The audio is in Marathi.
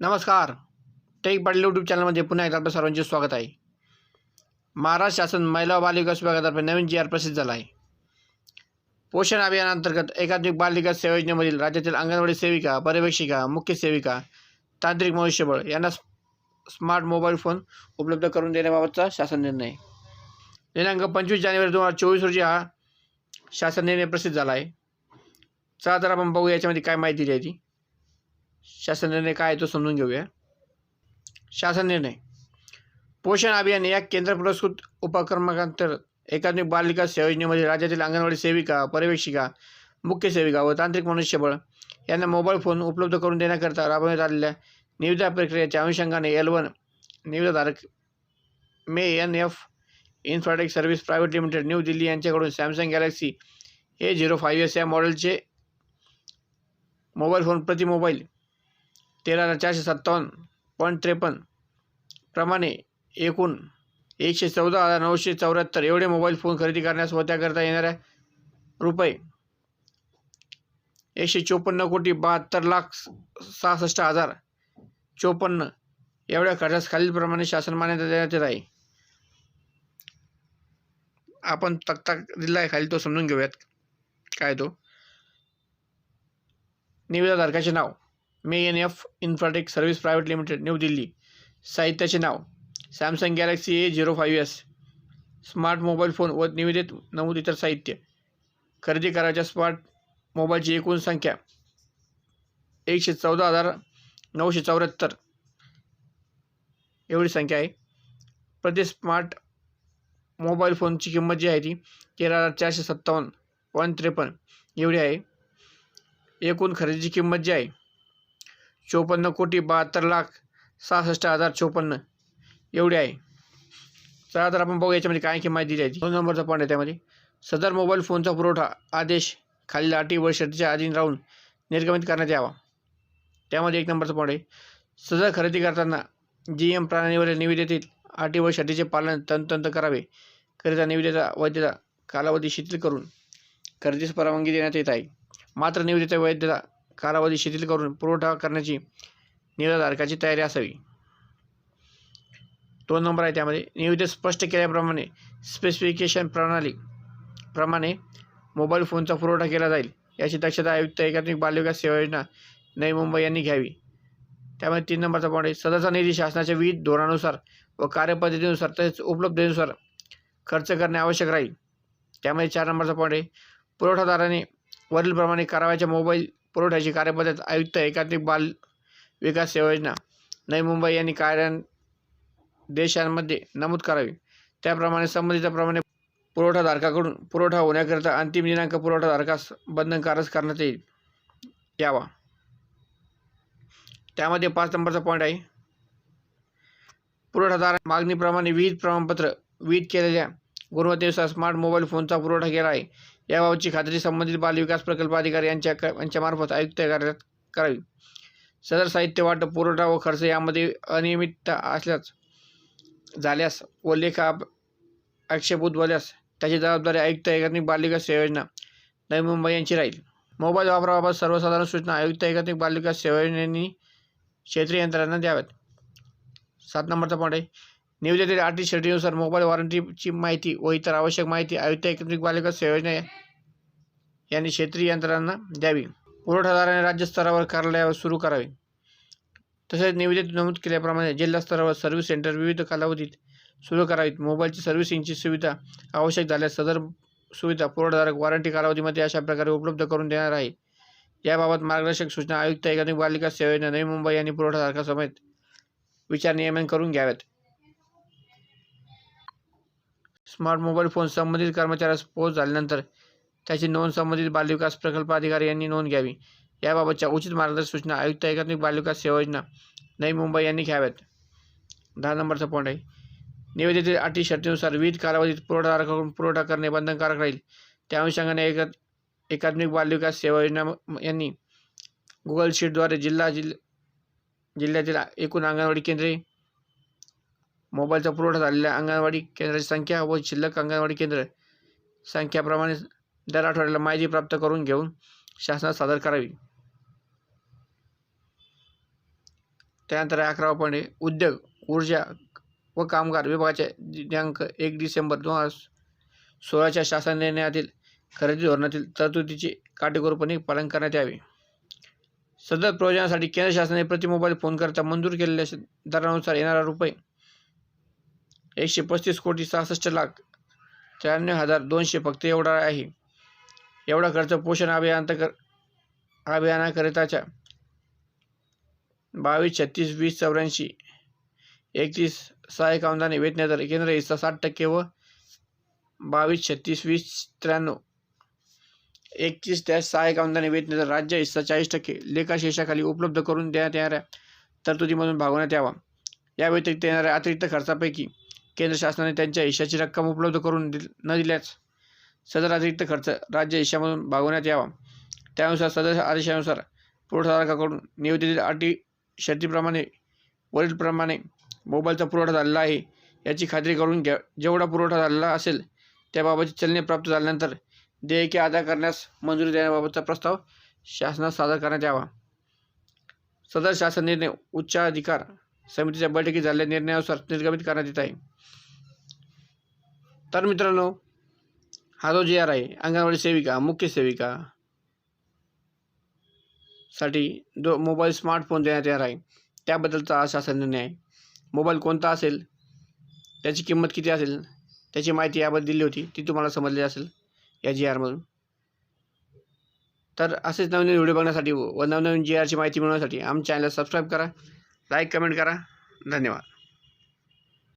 नमस्कार. टेक पाटील यूट्यूब चॅनलमध्ये पुन्हा एकदा आपल्या सर्वांचे स्वागत आहे. महाराष्ट्र शासन महिला बालिका बालविकास विभागातर्फे नवीन जी आर प्रसिद्ध झाला आहे पोषण अभियानांतर्गत एकात्मिक बालविकास सेवा योजनेमधील राज्यातील अंगणवाडी सेविका पर्यवेक्षिका मुख्य सेविका तांत्रिक मनुष्यबळ यांना स्मार्ट मोबाईल फोन उपलब्ध करून देण्याबाबतचा शासन निर्णय. दिनांक पंचवीस जानेवारी दोन हजार चोवीस रोजी हा शासन निर्णय प्रसिद्ध झाला आहे चला तर आपण बघू याच्यामध्ये काय माहिती दिली आहे ती शासन निर्णय काय आहे तो समजून घेऊया. शासन निर्णय. पोषण अभियान या केंद्र पुरस्कृत उपक्रमांतर्गत एकात्मिक बाल विकास सेवा योजनेमध्ये राज्यातील अंगणवाडी सेविका पर्यवेक्षिका मुख्य सेविका व तांत्रिक मनुष्यबळ यांना मोबाईल फोन उपलब्ध करून देण्याकरता राबवण्यात आलेल्या निविदा प्रक्रियेच्या अनुषंगाने एल वन निविदाधारक मे N F infratech service private limited New Delhi यांच्याकडून Samsung Galaxy A zero five S या मॉडेलचे मोबाईल फोन प्रति मोबाईल तेरा हजार चारशे सत्तावन्न पॉईंट त्रेपन्न. प्रमाणे एकूण एकशे चौदा हजार नऊशे चौऱ्याहत्तर एवढे मोबाईल फोन खरेदी करण्यास व त्याकरता येणाऱ्या रुपये एकशे चोपन्न कोटी बहात्तर लाख सहासष्ट हजार चोपन्न एवढ्या खर्चास खालीलप्रमाणे शासन मान्यता देण्यात येत आहे. आपण तक्ता दिला आहे खाली तो समजून घेऊयात. काय तो? निविदाधारकाचे नाव. मे N F infratech service private limited New Delhi. साहित्याचे नाव Samsung Galaxy A zero five S. Smart mobile phone व निवेदित नमूद इतर साहित्य. खरेदी करायच्या स्मार्ट मोबाईलची एकूण संख्या एकशे चौदा हजार नऊशे चौऱ्याहत्तर. एवढी संख्या आहे. प्रति स्मार्ट मोबाईल फोनची किंमत जी आहे ती तेरा हजार चारशे सत्तावन्न पॉईंट त्रेपन्न. एवढी आहे. एकूण खरेदीची किंमत जी आहे चोपन्न कोटी बहात्तर लाख सहासष्ट हजार चोपन्न. एवढी आहे. चला तर आपण बघू याच्यामध्ये काय किंमत दिली द्यायची. दोन नंबरचा पॉईंट आहे त्यामध्ये. सदर मोबाईल फोनचा पुरवठा आदेश खालील अटी व शर्तीच्या अधीन राहून निर्गमित करण्यात यावा. त्यामध्ये एक नंबरचा पॉईंट आहे. सदर खरेदी करताना जी एम प्रणालीवरील निविदेतील अटी व शर्तीचे पालन तंतंत करावे करिता निविदेचा वैधता कालावधी शिथिल करून खरेदीस परवानगी देण्यात येत आहे. मात्र निविदेचा वैधता कालावधी शिथिल करून पुरवठा करण्याची निर्धारकाची तयारी असावी. दोन नंबर आहे त्यामध्ये निविदे स्पष्ट केल्याप्रमाणे स्पेसिफिकेशन प्रणाली प्रमाणे मोबाईल फोनचा पुरवठा केला जाईल याची दक्षता आयुक्त एकात्मिक बालविकास सेवा योजना नवी मुंबई यांनी घ्यावी. त्यामध्ये तीन नंबरचा पॉईंट आहे सदरचा निधी शासनाच्या विविध धोरणानुसार व कार्यपद्धतीनुसार तसेच उपलब्धतेनुसार खर्च करणे आवश्यक राहील. त्यामध्ये चार नंबरचा पॉईंट आहे पुरवठादाराने वरीलप्रमाणे करावयाच्या मोबाईल पुरवठ्याची कार्यपद्धत आयुक्त एकात्मिक बाल विकास सेवा योजना नवी मुंबई यांनी कार्यादेशांमध्ये नमूद करावी. त्याप्रमाणे संबंधिताप्रमाणे पुरवठाधारकाकडून पुरवठा होण्याकरिता अंतिम दिनांक पुरवठाधारकास बंधनकारक करण्यात येईल. यावा. त्यामध्ये पाच नंबरचा पॉईंट आहे. पुरवठादार मागणीप्रमाणे विहित प्रमाणपत्र विहित केलेल्या गुणवत्तेनुसार स्मार्ट मोबाईल फोनचा पुरवठा केला आहे. याबाबतची खात्री संबंधित बालविकास प्रकल्प अधिकारी यांच्या यांच्यामार्फत आयुक्त कार्यालयात करावी. सदर साहित्य वाटप पुरवठा व खर्च यामध्ये अनियमितता असल्यास झाल्यास व लेखा आक्षेप उद्भवल्यास त्याची जबाबदारी आयुक्त एकात्मिक बालविकास सेवा योजना नवी मुंबई यांची राहील. मोबाईल वापराबाबत सर्वसाधारण सूचना आयुक्त एकात्मिक बालविकास सेवा योजनेनी क्षेत्रीय यंत्रणांना द्याव्यात. सात नंबरचा पॉईंट आहे. निविदेतील आर्थिक शर्टीनुसार मोबाईल वॉरंटीची माहिती व इतर आवश्यक माहिती आयुक्त एकात्मिक बालिका सेवा योजना यांनी क्षेत्रीय यंत्रणांना द्यावी. पुरवठादाराने राज्यस्तरावर कार्यालयावर सुरू करावे. तसेच निवेदित नमूद केल्याप्रमाणे जिल्हा स्तरावर सर्व्हिस सेंटर विविध कालावधीत सुरू करावीत. मोबाईलची सर्व्हिसिंगची सुविधा आवश्यक झाल्यास सदर सुविधा पुरवठादारक वॉरंटी कालावधीमध्ये अशा प्रकारे उपलब्ध करून देणार आहे. याबाबत मार्गदर्शक सूचना आयुक्त एकात्मिक बालिका सेवा योजना नवी मुंबई यांनी पुरवठादारकासमेत विचार नियमन करून घ्याव्यात स्मार्ट मोबाईल फोन संबंधित कर्मचाऱ्यास पोहोच झाल्यानंतर त्याची नोंद संबंधित बालविकास प्रकल्प अधिकारी यांनी नोंद घ्यावी. याबाबतच्या उचित मार्गदर्शक सूचना आयुक्त एकात्मिक बालविकास सेवा योजना नवी मुंबई यांनी घ्याव्यात. दहा नंबरचा पॉईंट आहे. निवेदित अटी शर्तीनुसार विविध कालावधीत पुरवठादाराकडून पुरवठा करणे बंधनकारक राहील. त्या अनुषंगाने एक एकात्मिक बालविकास सेवा योजना यांनी गुगल शीटद्वारे जिल्हा जिल्ह्यातील एकूण अंगणवाडी केंद्रे मोबाईलचा पुरवठा झालेल्या अंगणवाडी केंद्राची संख्या व शिल्लक अंगणवाडी केंद्र संख्याप्रमाणे दर आठवड्याला माहिती प्राप्त करून घेऊन शासनात सादर करावी. त्यानंतर अकरावा पॉईंट उद्योग ऊर्जा व कामगार विभागाच्या दिनांक एक डिसेंबर दोन हजार सोळाच्या शासन निर्णयातील खरेदी धोरणातील तरतुदीचे काटेकोरपणे पालन करण्यात यावे. सदर प्रयोजनासाठी केंद्र शासनाने प्रति मोबाईल फोनकरता मंजूर केलेल्या दरानुसार येणारा रुपये एकशे पस्तीस कोटी सहासष्ट लाख त्र्याण्णव हजार दोनशे फक्त एवढा आहे. एवढा खर्च पोषण अभियानांतर्गत अभियानाकरिताच्या बावीस छत्तीस वीस चौऱ्याऐंशी एकतीस सहाय्यक अनुदाने वेतनादर केंद्र हिस्सा साठ टक्के व बावीस छत्तीस वीस त्र्याण्णव एकतीस त्या सहाय्यक अनुदाने वेतनादर राज्य हिस्सा चाळीस टक्के लेखाशेषाखाली उपलब्ध करून देण्यात येणाऱ्या तरतुदीमधून भागवण्यात यावा. या व्यतिरिक्त येणाऱ्या अतिरिक्त खर्चापैकी केंद्र शासनाने त्यांच्या हिश्शाची रक्कम उपलब्ध करून दिल न दिल्यास सदर अतिरिक्त खर्च राज्य हिश्यामधून भागवण्यात यावा. त्यानुसार सदर आदेशानुसार पुरवठादाराकडून नियोजित अटी शर्तीप्रमाणे वरीलप्रमाणे मोबाईलचा पुरवठा झालेला आहे याची खात्री करून घ्या. जेवढा पुरवठा झालेला असेल त्याबाबतची चलने प्राप्त झाल्यानंतर देयके अदा करण्यास मंजुरी देण्याबाबतचा प्रस्ताव शासनास सादर करण्यात यावा. सदर शासन निर्णय उच्चाधिकार समितीच्या बैठकीत झालेल्या निर्णयानुसार निर्गमित करण्यात येत आहे. तर मित्रांनो हा जो जी आर आहे अंगणवाडी सेविका मुख्य सेविका साठी जो मोबाईल स्मार्टफोन देण्यात येणार आहे त्याबद्दलचा असा शासन निर्णय आहे. मोबाईल कोणता असेल त्याची किंमत किती असेल त्याची माहिती याबद्दल दिली होती ती तुम्हाला समजली असेल या जी आरमधून तर असेच नवीन व्हिडिओ बघण्यासाठी व नवनवीन जी आरची माहिती मिळवण्यासाठी आमच्या चॅनलला सबस्क्राईब करा. लाईक कमेंट करा. धन्यवाद.